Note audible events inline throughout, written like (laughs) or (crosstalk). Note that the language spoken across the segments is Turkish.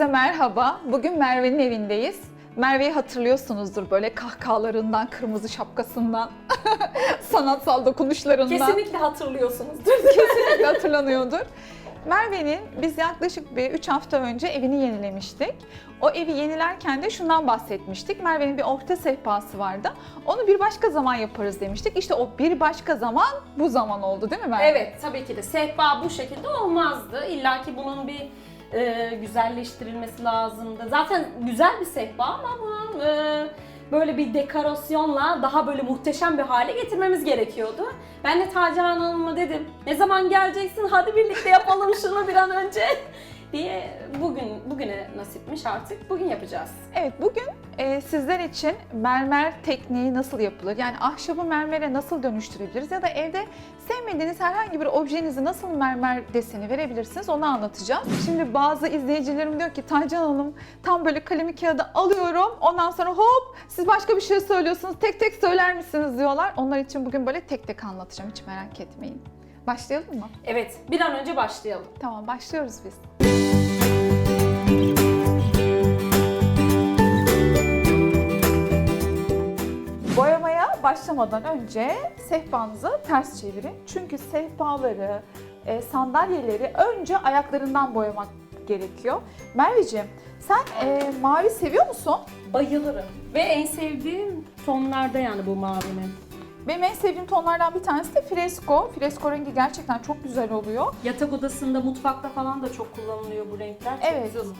Herkese merhaba. Bugün Merve'nin evindeyiz. Merve'yi hatırlıyorsunuzdur böyle kahkahalarından, kırmızı şapkasından, (laughs) sanatsal dokunuşlarından. Kesinlikle hatırlıyorsunuzdur. Kesinlikle hatırlanıyordur. Merve'nin biz yaklaşık bir 3 hafta önce evini yenilemiştik. O evi yenilerken de şundan bahsetmiştik. Merve'nin bir orta sehpası vardı. Onu bir başka zaman yaparız demiştik. İşte o bir başka zaman bu zaman oldu değil mi Merve? evet tabii ki de sehpa bu şekilde olmazdı. İlla ki bunun bir e, güzelleştirilmesi lazımdı. Zaten güzel bir sehpa ama bunun e, böyle bir dekorasyonla daha böyle muhteşem bir hale getirmemiz gerekiyordu. Ben de Taci Hanım'a dedim ne zaman geleceksin hadi birlikte yapalım şunu bir an önce (laughs) diye bugün bugüne nasipmiş artık bugün yapacağız. Evet bugün e, sizler için mermer tekniği nasıl yapılır? Yani ahşabı mermere nasıl dönüştürebiliriz? Ya da evde sevmediğiniz herhangi bir objenizi nasıl mermer deseni verebilirsiniz onu anlatacağız. Şimdi bazı izleyicilerim diyor ki Taycan Hanım tam böyle kalemi kağıdı alıyorum ondan sonra hop siz başka bir şey söylüyorsunuz tek tek söyler misiniz diyorlar. Onlar için bugün böyle tek tek anlatacağım hiç merak etmeyin. Başlayalım mı? Evet bir an önce başlayalım. Tamam başlıyoruz biz. Boyamaya başlamadan önce sehpanızı ters çevirin. Çünkü sehpaları, e, sandalyeleri önce ayaklarından boyamak gerekiyor. Merveciğim sen e, mavi seviyor musun? Bayılırım. Ve en sevdiğim tonlarda yani bu mavinin. Benim en sevdiğim tonlardan bir tanesi de fresko. Fresko rengi gerçekten çok güzel oluyor. Yatak odasında, mutfakta falan da çok kullanılıyor bu renkler. Çok Evet. güzel oluyor.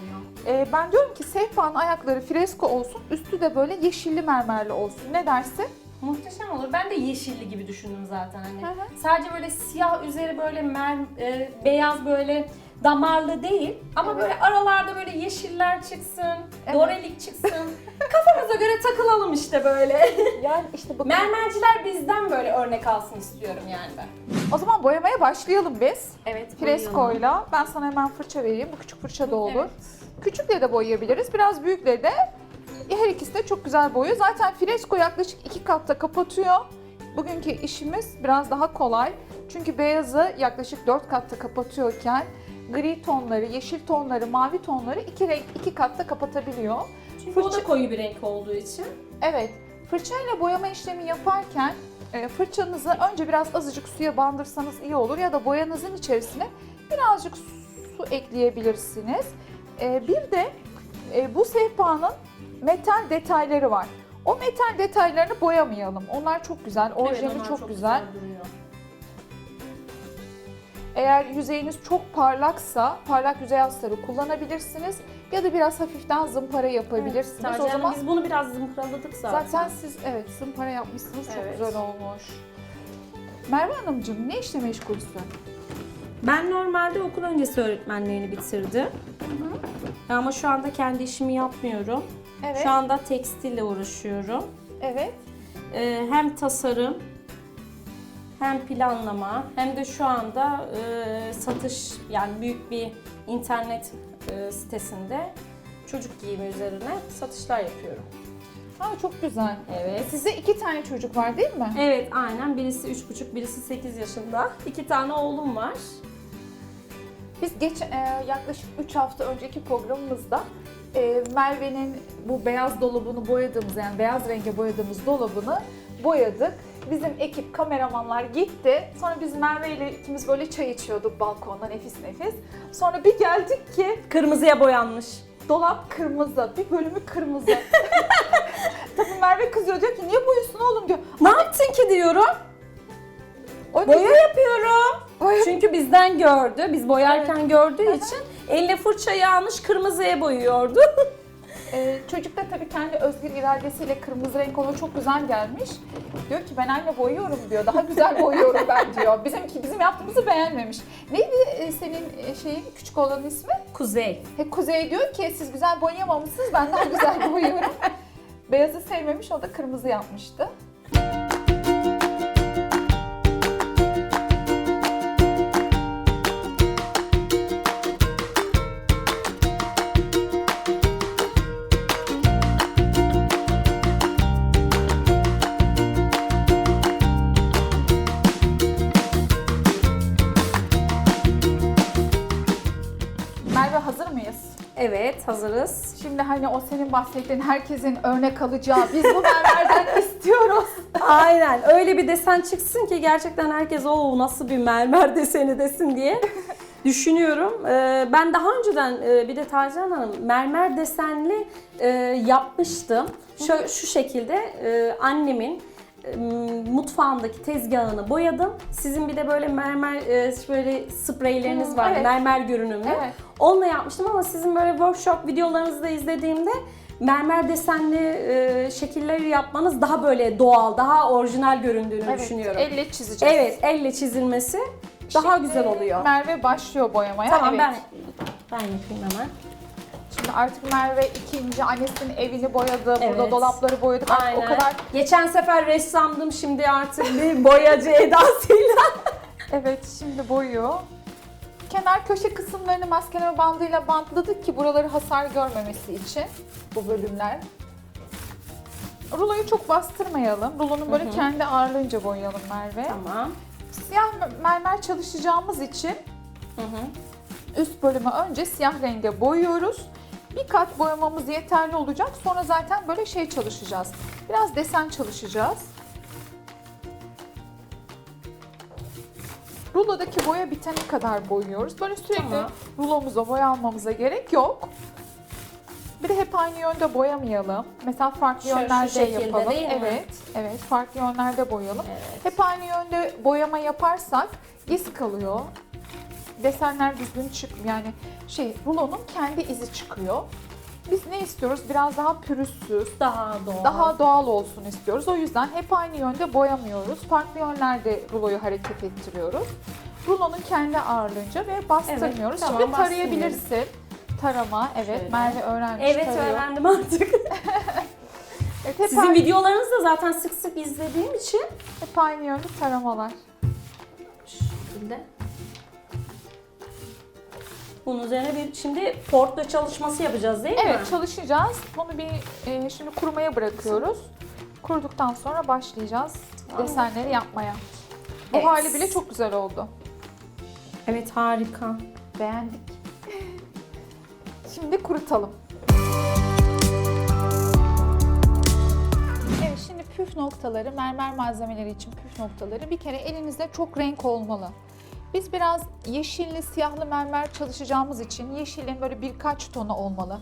E, ben diyorum ki sehpanın ayakları fresko olsun, üstü de böyle yeşilli mermerli olsun. Ne dersin? Muhteşem olur. Ben de yeşilli gibi düşündüm zaten hani. Hı hı. Sadece böyle siyah üzeri böyle mer, e, beyaz böyle damarlı değil ama Evet. böyle aralarda böyle yeşiller çıksın, Evet. dorelik çıksın. (laughs) Kafamıza göre takılalım işte böyle. (laughs) Yani işte bakın. Mermerciler bizden böyle örnek alsın istiyorum yani ben. O zaman boyamaya başlayalım biz. Evet. Freskoyla. Ben sana hemen fırça vereyim. Bu küçük fırça da olur. Küçükle de boyayabiliriz. Biraz büyükle de her ikisi de çok güzel boyuyor. Zaten fresko yaklaşık iki katta kapatıyor. Bugünkü işimiz biraz daha kolay. Çünkü beyazı yaklaşık dört katta kapatıyorken gri tonları, yeşil tonları, mavi tonları iki renk iki katta kapatabiliyor. Çünkü o Fırça- da koyu bir renk olduğu için. Evet, fırçayla boyama işlemi yaparken e, fırçanızı önce biraz azıcık suya bandırsanız iyi olur ya da boyanızın içerisine birazcık su ekleyebilirsiniz. E, Bir de e, bu sehpanın metal detayları var. O metal detaylarını boyamayalım. Onlar çok güzel, orijinali Evet, onlar çok, güzel. duruyor. Eğer yüzeyiniz çok parlaksa parlak yüzey astarı kullanabilirsiniz ya da biraz hafiften zımpara yapabilirsiniz. Evet, o zaman biz bunu biraz zımkraladık zaten. Zaten siz evet zımpara yapmışsınız çok Evet. güzel olmuş. Merve Hanımcığım ne işle meşgulsün? Ben normalde okul öncesi öğretmenliğini bitirdim. Ama şu anda kendi işimi yapmıyorum. Evet. Şu anda tekstille uğraşıyorum. Evet. Ee, hem tasarım, hem planlama, hem de şu anda e, satış yani büyük bir internet e, sitesinde çocuk giyimi üzerine satışlar yapıyorum. Ha çok güzel. Evet. Sizde iki tane çocuk var değil mi? Evet aynen. Birisi 3,5, birisi 8 yaşında. İki tane oğlum var. Biz geç e, yaklaşık 3 hafta önceki programımızda e, Merve'nin bu beyaz dolabını boyadığımız yani beyaz renge boyadığımız dolabını boyadık. Bizim ekip kameramanlar gitti. Sonra biz Merve ile ikimiz böyle çay içiyorduk balkonda nefis nefis. Sonra bir geldik ki Kırmızıya boyanmış. Dolap kırmızı, bir bölümü kırmızı. (laughs) Tabii Merve kızıyor diyor ki niye boyuyorsun oğlum diyor. Ne yaptın ki diyorum. O Boya yapıyorum. boya- Çünkü bizden gördü. Biz boyarken gördüğü için eline fırçayı almış kırmızıya boyuyordu. (laughs) Ee, çocuk da tabii kendi özgür iradesiyle kırmızı renk ona çok güzel gelmiş. Diyor ki ben anne boyuyorum diyor. Daha güzel boyuyorum ben diyor. Bizimki bizim yaptığımızı beğenmemiş. Neydi e, senin e, şeyin küçük olanın ismi? Kuzey. He, Kuzey diyor ki siz güzel boyayamamışsınız ben daha güzel boyuyorum. (laughs) Beyazı sevmemiş o da kırmızı yapmıştı. Hazırız. Şimdi hani o senin bahsettiğin herkesin örnek alacağı biz bu mermerden (laughs) istiyoruz. Aynen öyle bir desen çıksın ki gerçekten herkes o nasıl bir mermer (laughs) deseni desin diye düşünüyorum. Ee, ben daha önceden e, bir de Tacihan Hanım mermer desenli e, yapmıştım. Şu, şu şekilde e, annemin mutfağındaki tezgahını boyadım. Sizin bir de böyle mermer e, böyle spreyleriniz vardı. evet. Mermer görünümlü. Evet. Onunla yapmıştım ama sizin böyle workshop videolarınızı da izlediğimde mermer desenli e, şekilleri yapmanız daha böyle doğal, daha orijinal göründüğünü Evet, düşünüyorum. elle çizeceğiz. Evet, elle çizilmesi daha Şimdi güzel oluyor. Merve başlıyor boyamaya. Tamam evet. ben ben yapayım hemen. Şimdi artık Merve ikinci annesinin evini boyadı. Burada Evet. dolapları boyadık. Artık o kadar Geçen sefer ressamdım şimdi artık bir boyacı edasıyla. (laughs) Evet şimdi boyuyor. Kenar köşe kısımlarını maskeleme bandıyla bantladık ki buraları hasar görmemesi için bu bölümler. Ruloyu çok bastırmayalım. Rulonun böyle kendi ağırlığınca boyayalım Merve. tamam. Siyah mermer çalışacağımız için Hı hı. üst bölümü önce siyah renge boyuyoruz. Bir kat boyamamız yeterli olacak. Sonra zaten böyle şey çalışacağız. Biraz desen çalışacağız. Rulodaki boya bitene kadar boyuyoruz. Böyle sürekli Tamam. rulomuza boya almamıza gerek yok. Bir de hep aynı yönde boyamayalım. Mesela farklı şu yönlerde şekilde yapalım. değil mi? Evet, evet farklı yönlerde boyayalım. Evet. Hep aynı yönde boyama yaparsak iz kalıyor. Desenler düzgün çıkmıyor. Yani şey rulonun kendi izi çıkıyor. Biz ne istiyoruz? Biraz daha pürüzsüz, Daha doğal. daha doğal olsun istiyoruz. O yüzden hep aynı yönde boyamıyoruz. Farklı yönlerde ruloyu hareket ettiriyoruz. Rulonun kendi ağırlığınca ve bastırmıyoruz. Evet, tamam, Şimdi tarayabilirsin. Tarama, evet. Şöyle. Merve öğrenmiş Evet tarıyor. öğrendim artık. (laughs) Evet, hep, Sizin aynı, videolarınızı da zaten sık sık izlediğim için hep aynı yönde taramalar. Şu şekilde. Bunun üzerine bir şimdi portla çalışması yapacağız değil mi? Evet çalışacağız. Bunu bir e, şimdi kurumaya bırakıyoruz. Kuruduktan sonra başlayacağız Tamam. desenleri yapmaya. Bu Evet. hali bile çok güzel oldu. Evet harika. Beğendik. (laughs) Şimdi kurutalım. Evet şimdi püf noktaları, mermer malzemeleri için püf noktaları bir kere elinizde çok renk olmalı. Biz biraz yeşilli, siyahlı mermer çalışacağımız için yeşilin böyle birkaç tonu olmalı.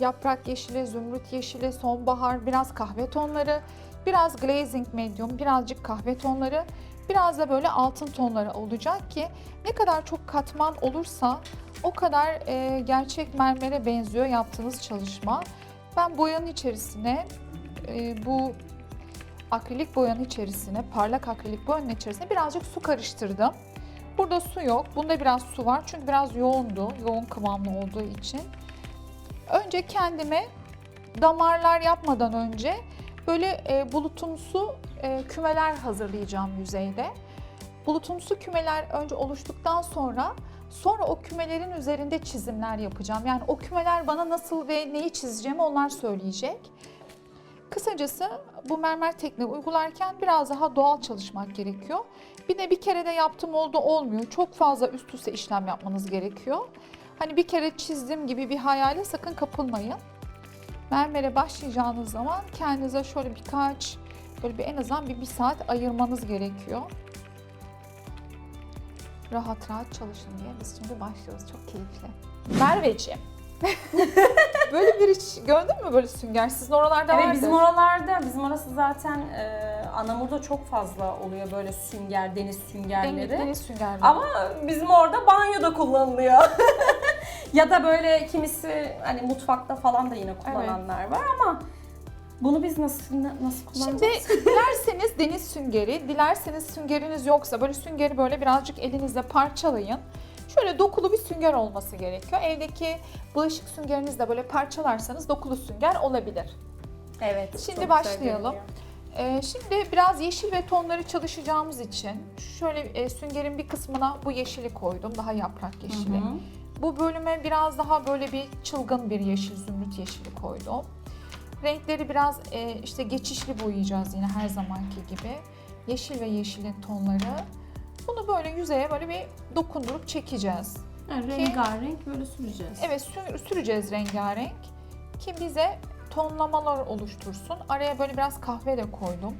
Yaprak yeşili, zümrüt yeşili, sonbahar, biraz kahve tonları, biraz glazing medium, birazcık kahve tonları, biraz da böyle altın tonları olacak ki ne kadar çok katman olursa o kadar e, gerçek mermere benziyor yaptığınız çalışma. Ben boyanın içerisine e, bu akrilik boyanın içerisine, parlak akrilik boyanın içerisine birazcık su karıştırdım. Burada su yok. Bunda biraz su var çünkü biraz yoğundu. Yoğun kıvamlı olduğu için. Önce kendime damarlar yapmadan önce böyle e, bulutumsu e, kümeler hazırlayacağım yüzeyde. Bulutumsu kümeler önce oluştuktan sonra sonra o kümelerin üzerinde çizimler yapacağım. Yani o kümeler bana nasıl ve neyi çizeceğimi onlar söyleyecek. Kısacası bu mermer tekniği uygularken biraz daha doğal çalışmak gerekiyor. Bir de bir kere de yaptım oldu olmuyor. Çok fazla üst üste işlem yapmanız gerekiyor. Hani bir kere çizdim gibi bir hayale sakın kapılmayın. Mermere başlayacağınız zaman kendinize şöyle birkaç, böyle bir en azından bir, bir saat ayırmanız gerekiyor. Rahat rahat çalışın diye biz şimdi başlıyoruz. Çok keyifli. Merveciğim. (laughs) böyle bir iş gördün mü böyle sünger? Sizin oralarda Evet vardır. bizim oralarda, bizim orası zaten e, Anamur'da çok fazla oluyor böyle sünger, deniz süngerleri. Deniz, deniz süngerleri. Ama bizim orada banyoda kullanılıyor. (laughs) ya da böyle kimisi hani mutfakta falan da yine kullananlar var ama bunu biz nasıl nasıl kullanacağız? Şimdi (laughs) dilerseniz deniz süngeri, dilerseniz süngeriniz yoksa böyle süngeri böyle birazcık elinizle parçalayın. Şöyle dokulu bir sünger olması gerekiyor. Evdeki bulaşık süngerinizi de böyle parçalarsanız dokulu sünger olabilir. evet. Şimdi başlayalım. görünüyor. Ee, şimdi biraz yeşil ve tonları çalışacağımız için şöyle e, süngerin bir kısmına bu yeşili koydum. Daha yaprak yeşili. Hı hı. Bu bölüme biraz daha böyle bir çılgın bir yeşil, zümrüt yeşili koydum. Renkleri biraz e, işte geçişli boyayacağız yine her zamanki gibi. Yeşil ve yeşilin tonları. Bunu böyle yüzeye böyle bir dokundurup çekeceğiz. Yani rengarenk böyle süreceğiz. Evet sü- süreceğiz rengarenk ki bize tonlamalar oluştursun. Araya böyle biraz kahve de koydum.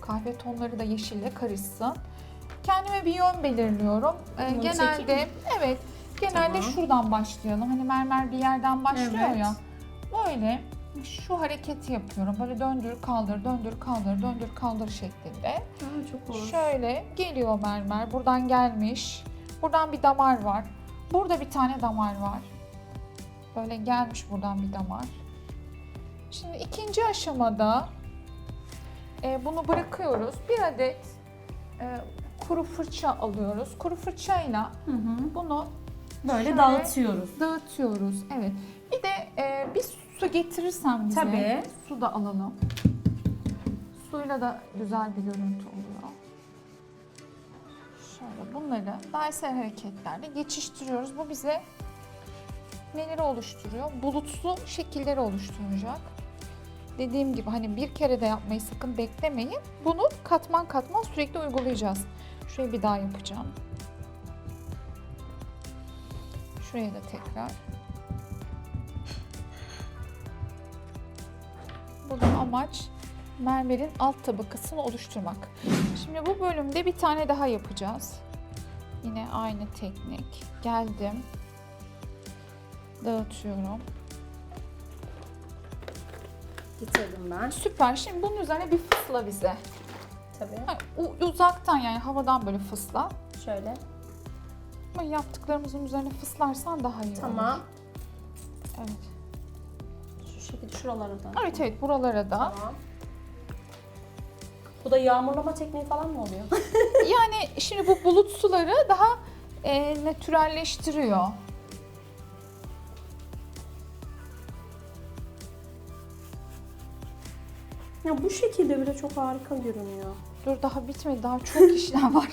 Kahve tonları da yeşille karışsın. Kendime bir yön belirliyorum. Ee, Bunu genelde evet genelde Tamam. şuradan başlayalım. Hani mermer bir yerden başlıyor Evet. ya. Böyle şu hareketi yapıyorum. Böyle döndür kaldır, döndür kaldır, döndür kaldır şeklinde. Ha, çok hoş. Şöyle geliyor mermer. Buradan gelmiş. Buradan bir damar var. Burada bir tane damar var. Böyle gelmiş buradan bir damar. Şimdi ikinci aşamada e, bunu bırakıyoruz. Bir adet e, kuru fırça alıyoruz. Kuru fırçayla Hı hı. bunu Böyle Şöyle- dağıtıyoruz. dağıtıyoruz. Evet. Bir de e, bir su getirirsen bize. Tabii. Su da alalım. Suyla da güzel bir görüntü oluyor. Şöyle bunları dairesel hareketlerle geçiştiriyoruz. Bu bize neleri oluşturuyor? Bulutlu şekilleri oluşturacak. Dediğim gibi hani bir kere de yapmayı sakın beklemeyin. Bunu katman katman sürekli uygulayacağız. Şurayı bir daha yapacağım. Şuraya da tekrar. Burada amaç mermerin alt tabakasını oluşturmak. Şimdi bu bölümde bir tane daha yapacağız. Yine aynı teknik. Geldim. Dağıtıyorum. Bitirdim ben. Süper. Şimdi bunun üzerine bir fısla bize. Tabii. Ha, u- uzaktan yani havadan böyle fısla. Şöyle. Ama yaptıklarımızın üzerine fıslarsan daha iyi olur. Tamam. Evet. Şu şekilde şuralara da. Evet evet buralara da. Tamam. Bu da yağmurlama tekniği falan mı oluyor? (laughs) Yani şimdi bu bulut suları daha e, natürelleştiriyor. Ya bu şekilde bile çok harika görünüyor. Dur daha bitmedi. Daha çok (laughs) işlem var.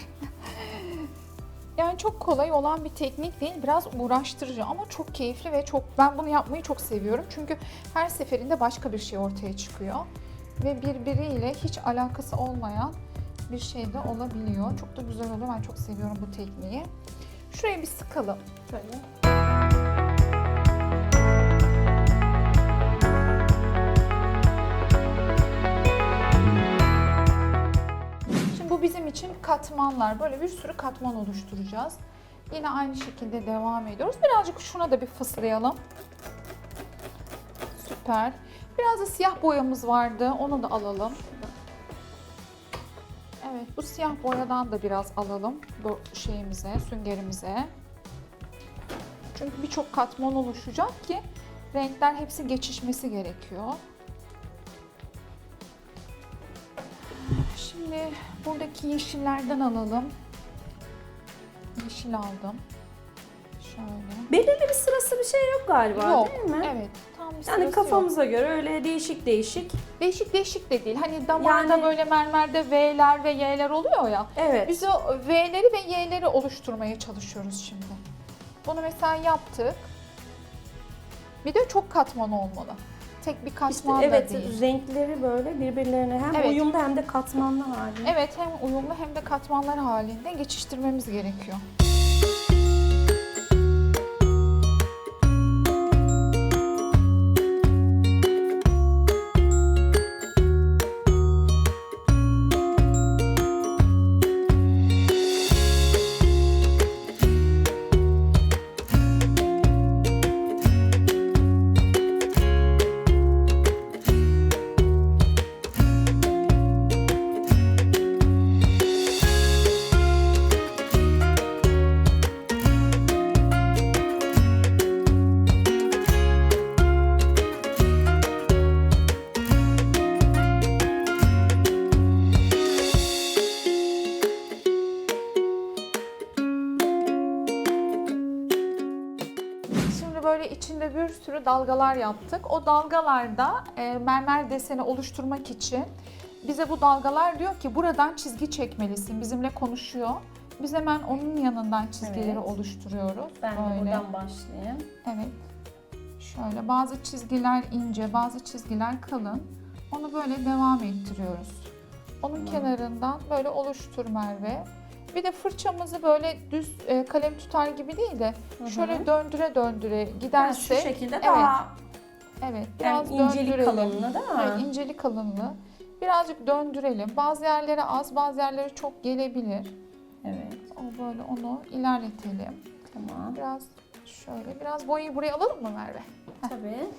yani çok kolay olan bir teknik değil. Biraz uğraştırıcı ama çok keyifli ve çok ben bunu yapmayı çok seviyorum. Çünkü her seferinde başka bir şey ortaya çıkıyor. Ve birbiriyle hiç alakası olmayan bir şey de olabiliyor. Çok da güzel oluyor. Ben çok seviyorum bu tekniği. Şuraya bir sıkalım. Şöyle. Bizim için katmanlar. Böyle bir sürü katman oluşturacağız. Yine aynı şekilde devam ediyoruz. Birazcık şuna da bir fıslayalım. Süper. Biraz da siyah boyamız vardı. Onu da alalım. Evet, bu siyah boyadan da biraz alalım bu şeyimize, süngerimize. Çünkü birçok katman oluşacak ki renkler hepsi geçişmesi gerekiyor. Şimdi buradaki yeşillerden alalım. Yeşil aldım. Şöyle. Belirli bir sırası bir şey yok galiba Yok. değil mi? Evet. Tam bir Yani sırası yok. kafamıza göre öyle değişik değişik. Değişik değişik de değil. Hani damarda Yani- böyle mermerde V'ler ve Y'ler oluyor ya. Evet. Biz o V'leri ve Y'leri oluşturmaya çalışıyoruz şimdi. Bunu mesela yaptık. Bir de çok katman olmalı. Tek bir İşte katman evet da değil. renkleri böyle birbirlerine hem Evet. uyumlu hem de katmanlı halinde. Evet hem uyumlu hem de katmanlar halinde geçiştirmemiz gerekiyor. İçinde bir sürü dalgalar yaptık. O dalgalarda e, mermer deseni oluşturmak için bize bu dalgalar diyor ki buradan çizgi çekmelisin. Bizimle konuşuyor. Biz hemen onun yanından çizgileri Evet. oluşturuyoruz. Ben de Böyle. buradan başlayayım. Evet. Şöyle bazı çizgiler ince, bazı çizgiler kalın. Onu böyle devam ettiriyoruz. Onun kenarından böyle oluştur Merve. Bir de fırçamızı böyle düz e, kalem tutar gibi değil de hı. şöyle döndüre döndüre Yani giderse şu şekilde evet, daha evet yani biraz incelik döndürelim. kalınlığı değil mi? Evet, incelik kalınlığı. Birazcık döndürelim. Bazı yerlere az, bazı yerlere çok gelebilir. Evet. O böyle onu ilerletelim. Tamam. Biraz şöyle, biraz boyayı buraya alalım mı Merve? Tabii.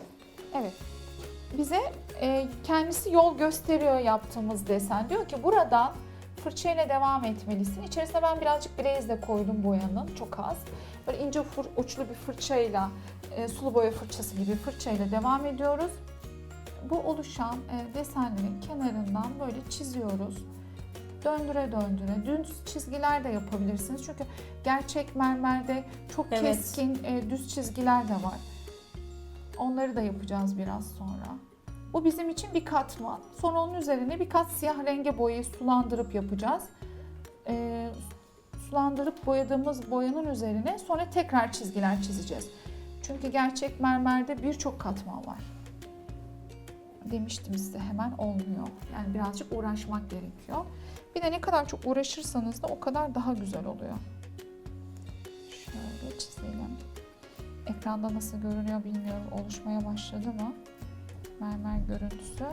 Evet. Bize e, kendisi yol gösteriyor yaptığımız desen. Diyor ki buradan fırçayla devam etmelisin. İçerisine ben birazcık glaze de koydum boyanın, çok az. Böyle ince uçlu bir fırçayla, e, sulu boya fırçası gibi fırçayla devam ediyoruz. Bu oluşan e, desenlerin kenarından böyle çiziyoruz. Döndüre döndüre. Düz çizgiler de yapabilirsiniz. Çünkü gerçek mermerde çok Evet. keskin e, düz çizgiler de var. Onları da yapacağız biraz sonra. Bu bizim için bir katman. Sonra onun üzerine bir kat siyah renge boyayı sulandırıp yapacağız. Ee, sulandırıp boyadığımız boyanın üzerine sonra tekrar çizgiler çizeceğiz. Çünkü gerçek mermerde birçok katman var. Demiştim size hemen olmuyor. Yani birazcık uğraşmak gerekiyor. Bir de ne kadar çok uğraşırsanız da o kadar daha güzel oluyor. Şöyle çizelim. Ekranda nasıl görünüyor bilmiyorum. Oluşmaya başladı mı? Mermer görüntüsü.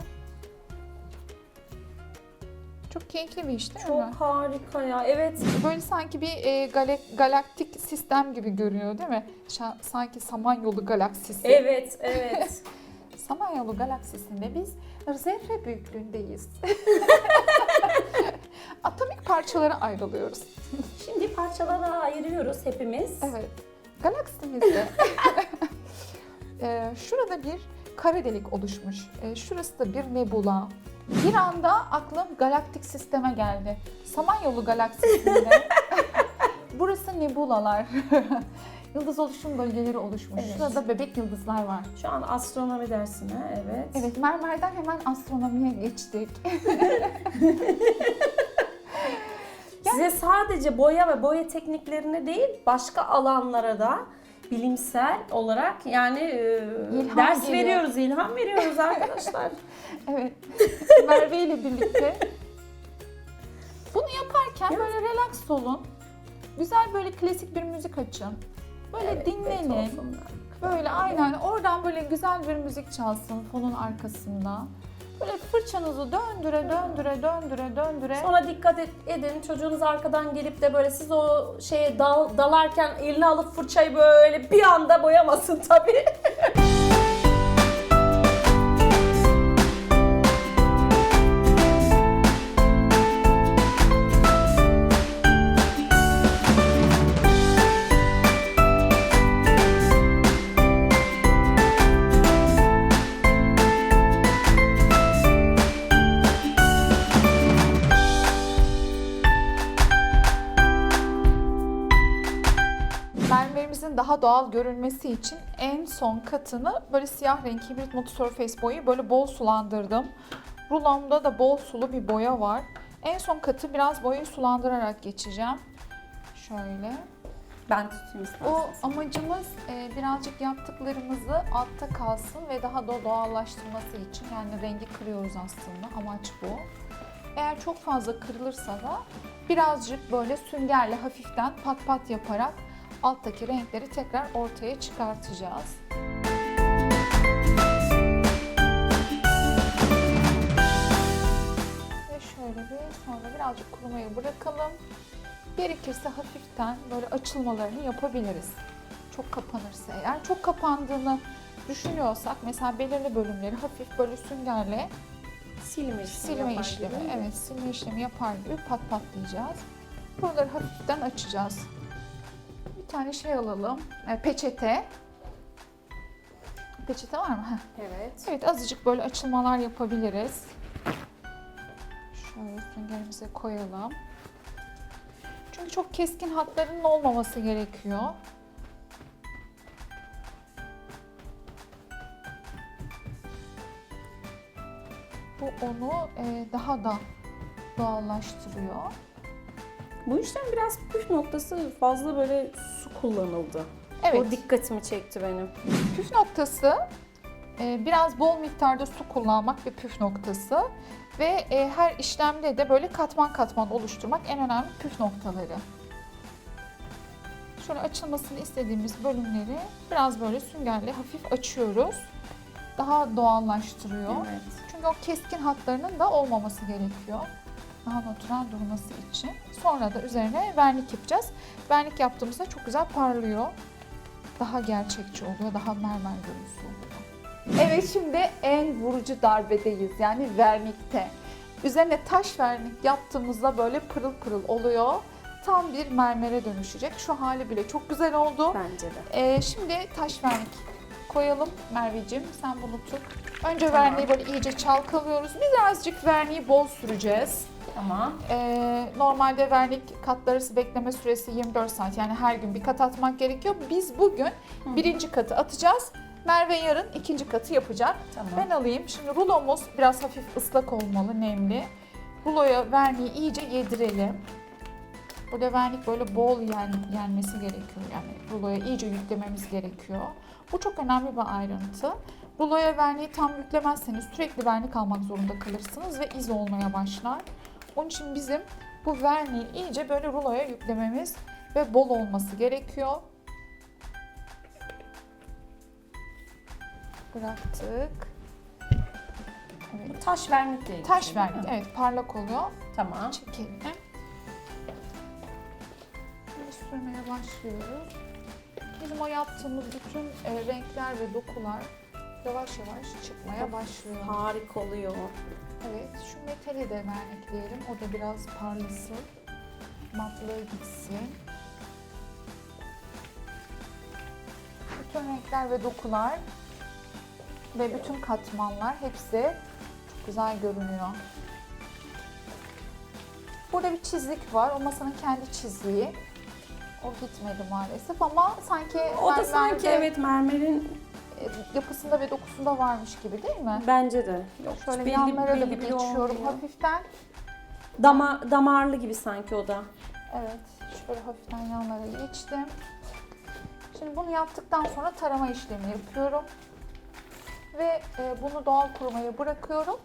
Çok keyifli bir iş değil Çok mi? harika ya. Evet. Böyle sanki bir e, gale- galaktik sistem gibi görünüyor değil mi? Şa- sanki Samanyolu galaksisi. Evet, evet. (laughs) Samanyolu galaksisinde biz zerre büyüklüğündeyiz. (laughs) Atomik parçalara ayrılıyoruz. Şimdi parçalara ayırıyoruz hepimiz. Evet. Galaksimizde (laughs) e, şurada bir kara delik oluşmuş. E, şurası da bir nebula. Bir anda aklım galaktik sisteme geldi. Samanyolu galaksisinde (laughs) burası nebulalar. (laughs) Yıldız oluşum bölgeleri oluşmuş. Evet. Şurada bebek yıldızlar var. Şu an astronomi dersine, evet. Evet, mermerden hemen astronomiye geçtik. (laughs) Size sadece boya ve boya tekniklerine değil, başka alanlara da bilimsel olarak yani e, İlham ders geliyor. veriyoruz, ilham veriyoruz arkadaşlar. (laughs) Evet. Merve ile birlikte. Bunu yaparken böyle relax olun. Güzel böyle klasik bir müzik açın. Böyle Evet, dinlenin. Böyle aynen oradan böyle güzel bir müzik çalsın fonun arkasında. Böyle fırçanızı döndüre döndüre döndüre döndüre. Sonra dikkat edin çocuğunuz arkadan gelip de böyle siz o şeye dal, dalarken eline alıp fırçayı böyle bir anda boyamasın tabii. (laughs) doğal görünmesi için en son katını böyle siyah renk hibrit Multi Surface boyu böyle bol sulandırdım. Rulomda da bol sulu bir boya var. En son katı biraz boyayı sulandırarak geçeceğim. Şöyle. Ben tutayım O isterseniz. amacımız e, birazcık yaptıklarımızı altta kalsın ve daha da doğallaştırması için. Yani rengi kırıyoruz aslında. Amaç bu. Eğer çok fazla kırılırsa da birazcık böyle süngerle hafiften pat pat yaparak alttaki renkleri tekrar ortaya çıkartacağız. Ve şöyle bir sonra birazcık kurumaya bırakalım. Gerekirse hafiften böyle açılmalarını yapabiliriz. Çok kapanırsa eğer. Çok kapandığını düşünüyorsak mesela belirli bölümleri hafif böyle süngerle silme işlemi silme işlemi, gibi. evet silme işlemi yapar gibi pat patlayacağız. Buraları hafiften açacağız. Bir tane şey alalım. E, peçete. Peçete var mı? Heh. Evet. Evet azıcık böyle açılmalar yapabiliriz. Şöyle süngerimize koyalım. Çünkü çok keskin hatlarının olmaması gerekiyor. Bu onu e, daha da doğallaştırıyor. Bu işlem biraz püf noktası fazla böyle su kullanıldı. Evet. O dikkatimi çekti benim. Püf noktası e, biraz bol miktarda su kullanmak bir püf noktası. Ve e, her işlemde de böyle katman katman oluşturmak en önemli püf noktaları. Şöyle açılmasını istediğimiz bölümleri biraz böyle süngerle hafif açıyoruz. Daha doğallaştırıyor. Evet. Çünkü o keskin hatlarının da olmaması gerekiyor. Daha natürel durması için. Sonra da üzerine vernik yapacağız. Vernik yaptığımızda çok güzel parlıyor. Daha gerçekçi oluyor, daha mermer görüntüsü oluyor. Evet şimdi en vurucu darbedeyiz yani vernikte. Üzerine taş vernik yaptığımızda böyle pırıl pırıl oluyor. Tam bir mermere dönüşecek. Şu hali bile çok güzel oldu. Bence de. Ee, şimdi taş vernik koyalım Merveciğim. Sen bunu tut. Önce Tamam. verniği böyle iyice çalkalıyoruz. Birazcık verniği bol süreceğiz. Tamam. Ee, normalde vernik katları bekleme süresi 24 saat. Yani her gün bir kat atmak gerekiyor. Biz bugün birinci katı atacağız. Merve yarın ikinci katı yapacak. Tamam. Ben alayım. Şimdi rulomuz biraz hafif ıslak olmalı, nemli. Ruloya verniği iyice yedirelim. Burada vernik böyle bol yen, yenmesi gerekiyor. Yani ruloya iyice yüklememiz gerekiyor. Bu çok önemli bir ayrıntı. Ruloya verniği tam yüklemezseniz sürekli vernik almak zorunda kalırsınız ve iz olmaya başlar. Onun için bizim bu verniği iyice böyle ruloya yüklememiz ve bol olması gerekiyor. Bıraktık. Evet. Taş vernikle ilgili. Taş vernik, evet parlak oluyor. Tamam. Çekelim. Şimdi sürmeye başlıyoruz. Bizim o yaptığımız bütün e, renkler ve dokular yavaş yavaş çıkmaya başlıyor. Harika oluyor. Evet, şu metali de vernikleyelim. O da biraz parlasın. Matlığı gitsin. Bütün renkler ve dokular ve bütün katmanlar hepsi çok güzel görünüyor. Burada bir çizik var. O masanın kendi çiziği. O gitmedi maalesef ama sanki O da mermerde, sanki evet mermerin yapısında ve dokusunda varmış gibi değil mi? bence de. Yok, Şöyle belli- yanlara da bir bir geçiyorum olmuyor. hafiften. Dama, damarlı gibi sanki o da. Evet, şöyle hafiften yanlara geçtim. Şimdi bunu yaptıktan sonra tarama işlemi yapıyorum. Ve e, bunu doğal kurumaya bırakıyorum.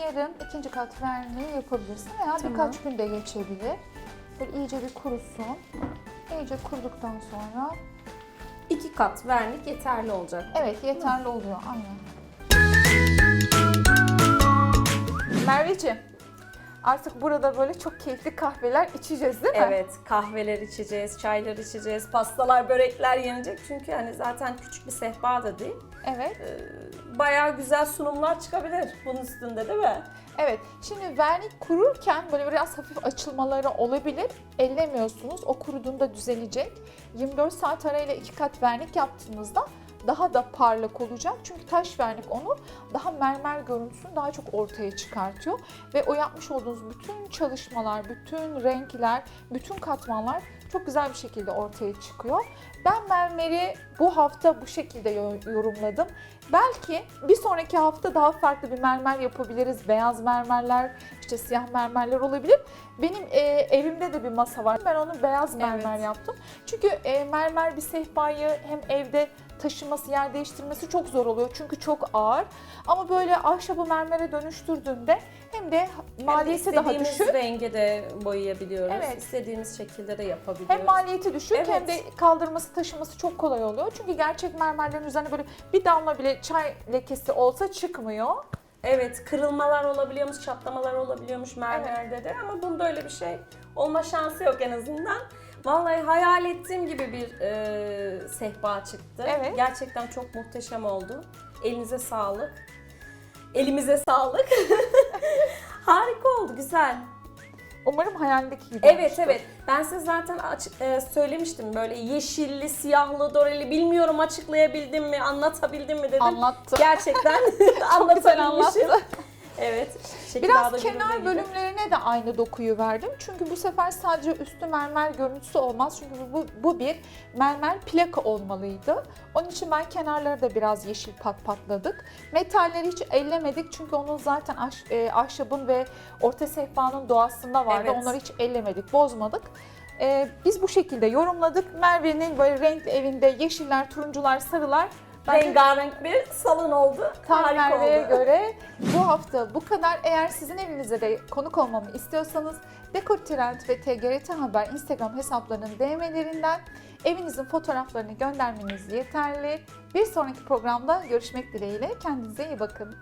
Yarın ikinci kat verniği yapabilirsin veya Tamam. birkaç gün de geçebilir. Böyle iyice bir kurusun. İyice kuruduktan sonra İki kat vernik yeterli olacak. evet yeterli oluyor. Aynen. Merveciğim, artık burada böyle çok keyifli kahveler içeceğiz değil mi? Evet, kahveler içeceğiz, çaylar içeceğiz, pastalar, börekler yenecek. Çünkü hani zaten küçük bir sehpa da değil. Evet. Ee, Bayağı güzel sunumlar çıkabilir bunun üstünde değil mi? Evet. Şimdi vernik kururken böyle biraz hafif açılmaları olabilir. Ellemiyorsunuz. O kuruduğunda düzelecek. 24 saat arayla iki kat vernik yaptığınızda daha da parlak olacak. Çünkü taş vernik onu daha mermer görüntüsünü daha çok ortaya çıkartıyor. Ve o yapmış olduğunuz bütün çalışmalar, bütün renkler, bütün katmanlar çok güzel bir şekilde ortaya çıkıyor. Ben mermeri bu hafta bu şekilde yo- yorumladım. Belki bir sonraki hafta daha farklı bir mermer yapabiliriz. Beyaz mermerler, işte siyah mermerler olabilir. Benim e, evimde de bir masa var. Ben onu beyaz mermer Evet. yaptım. Çünkü e, mermer bir sehpayı hem evde taşıması, yer değiştirmesi çok zor oluyor. Çünkü çok ağır. Ama böyle ahşabı mermere dönüştürdüğünde hem de maliyeti daha İstediğimiz düşük. renge de boyayabiliyoruz. Evet. İstediğimiz şekilde de yapabiliyoruz. Hem maliyeti düşük Evet. hem de kaldırması taşıması çok kolay oluyor. Çünkü gerçek mermerlerin üzerine böyle bir damla bile çay lekesi olsa çıkmıyor. Evet, kırılmalar olabiliyormuş, çatlamalar olabiliyormuş mermerde de ama bunda öyle bir şey olma şansı yok en azından. Vallahi hayal ettiğim gibi bir e, sehpa çıktı. Evet. Gerçekten çok muhteşem oldu. Elinize sağlık. Elimize sağlık. (laughs) Harika oldu, güzel. Umarım hayalindeki gibi Evet olmuştur. evet. Ben size zaten açık, e, söylemiştim böyle yeşilli, siyahlı, doreli bilmiyorum açıklayabildim mi, anlatabildim mi dedim. Anlattı. Gerçekten (laughs) Çok güzel anlatabilmişim. anlattı. Evet. Şekildağ'da Biraz kenar bölümlerine de aynı dokuyu verdim. Çünkü bu sefer sadece üstü mermer görüntüsü olmaz. Çünkü bu, bu bir mermer plaka olmalıydı. Onun için ben kenarları da biraz yeşil pat patladık. Metalleri hiç ellemedik çünkü onun zaten ahş- e, ahşabın ve orta sehpanın doğasında vardı. Evet. Onları hiç ellemedik, bozmadık. E, biz bu şekilde yorumladık. Merve'nin böyle renkli evinde yeşiller, turuncular, sarılar rengarenk bir salon oldu. Tam Harika Merve'ye oldu. göre bu hafta bu kadar. Eğer sizin evinize de konuk olmamı istiyorsanız Dekor Trend ve TGRT Haber Instagram hesaplarının DM'lerinden evinizin fotoğraflarını göndermeniz yeterli. Bir sonraki programda görüşmek dileğiyle. Kendinize iyi bakın.